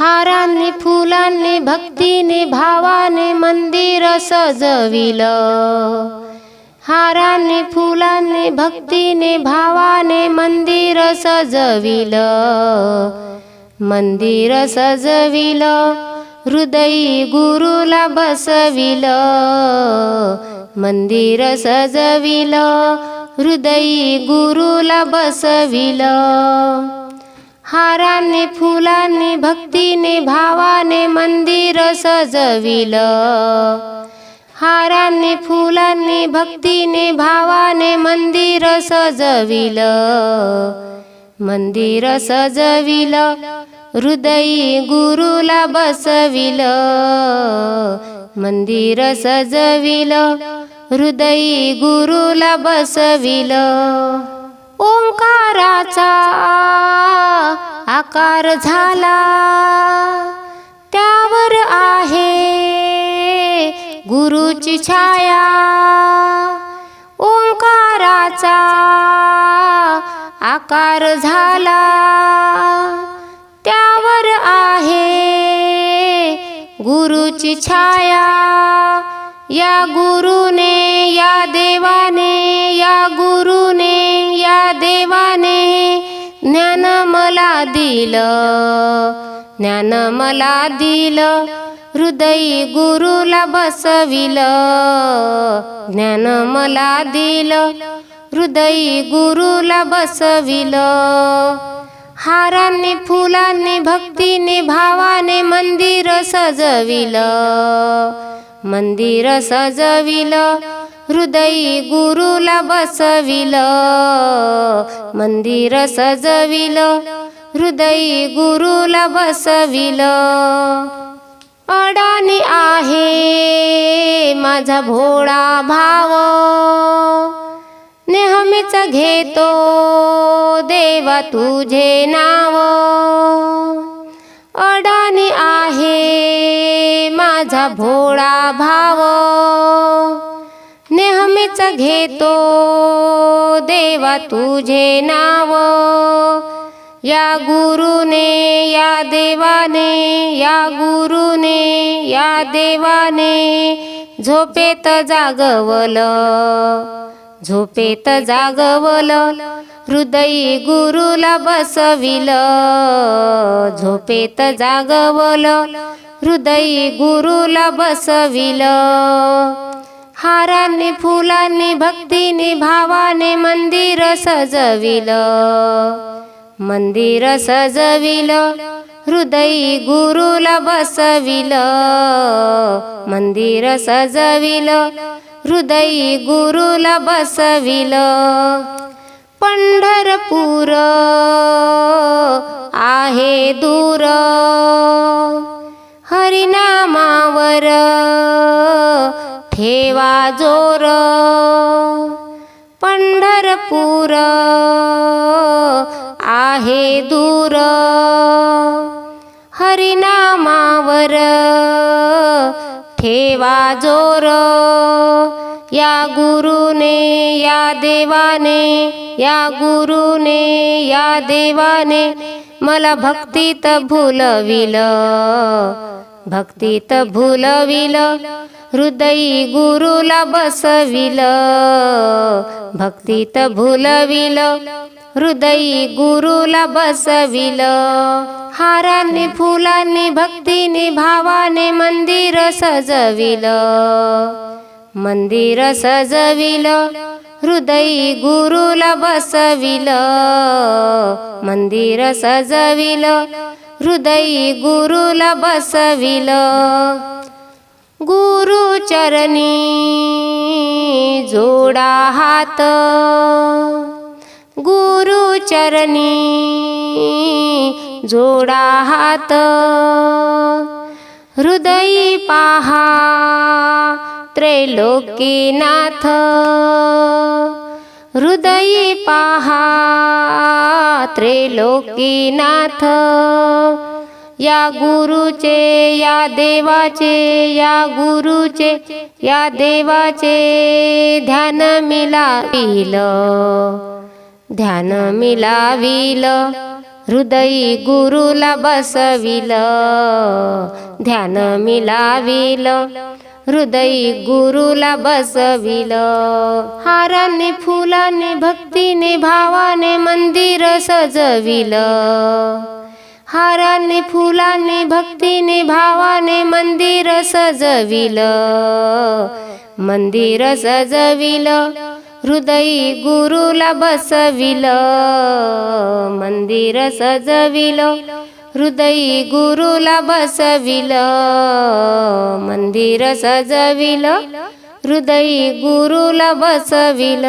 हारांनी फुलांनी भक्तीने भावाने मंदिर सजविलं. हारांनी फुलांनी भक्तीने भावाने मंदिर सजविलं. मंदिर सजविलं हृदयी गुरुला बसविलं. मंदिर सजविलं हृदयी गुरुला बसविलं. हारांनी फुलांनी भक्तीने भावाने मंदिर सजविलं. हाराने फुलांनी भक्तीने भावाने मंदिर सजविलं. मंदिर सजविलं हृदयी गुरुला बसविलं. मंदिर सजविलं हृदयी गुरुला बसविलं. ओंकाराचा आकार झाला. त्यावर आहे गुरुची छाया. ओंकाराचा आकार झाला. त्यावर आहे गुरुची छाया. या गुरुने या देवाने या गुरुने देवाने ज्ञान मला दिलं ज्ञान मला दिलं हृदयी गुरुला बसविलं ज्ञान मला दिलं हृदयी गुरुला बसविलं. हारांनी फुलांनी भक्तीने भावाने मंदिर सजविलं मंदिर सजविलं हृदयी गुरुला बसविल मंदिर सजविल हृदयी गुरुला बसविल. अडाणी आहे माझा भोळा भाव नेहमीच घेतो देवा तुझे नाव. अडाणी आहे माझा भोळा भाव नेहमीच घेतो. देवा तुझे नाव. या गुरुने या देवाने या गुरुने या देवाने झोपेत जागवलं. झोपेत जागवलं. हृदयी गुरुला बसविलं. झोपेत जागवलं. हृदयी गुरुला बसविलं. हारांनी फुलांनी भक्तीने भावाने मंदिर सजविलं. मंदिर सजविलं हृदयी गुरुला बसविलं. मंदिर सजविलं हृदयी गुरुला बसविलं. पंढरपूर आहे दूर. जोर पंढरपूर आहे दूर. हरिनामावर ठेवा जोर. या गुरुने या देवाने या गुरुने या देवाने मला भक्तीत भुलविलं. भक्तीत भुलविल हृदयी गुरुला बसविल. भक्तीत भुलविल हृदयी गुरुला बसविल. हारांनी फुलांनी भक्तीने भावाने मंदिर सजविल. मंदिर सजविल हृदयी गुरुला बसविल. मंदिर सजविल हृदयी गुरुला बसविलं. गुरुचरणी जोडा हात. गुरुचरणी जोडा हात. हृदयी पहा त्रैलोकीनाथ. हृदयी पाहा त्रैलोकीनाथ. या गुरुचे या देवाचे या गुरुचे या देवाचे ध्यान मिलाविल. ध्यान मिलाविल. हृदयी गुरुला बसविल. ध्यान मिलाविल. हृदयी गुरुला बसविल. हाराने फुलाने भक्तीने भावाने मंदिर सजविल. हाराने फुलाने भक्तीने भावाने मंदिर सजविल. मंदिर सजविल. हृदयी गुरुला बसविल. मंदिर सजविल. हृदयी गुरुला बसविल मंदिर सजविल। हृदयी गुरुला बसविल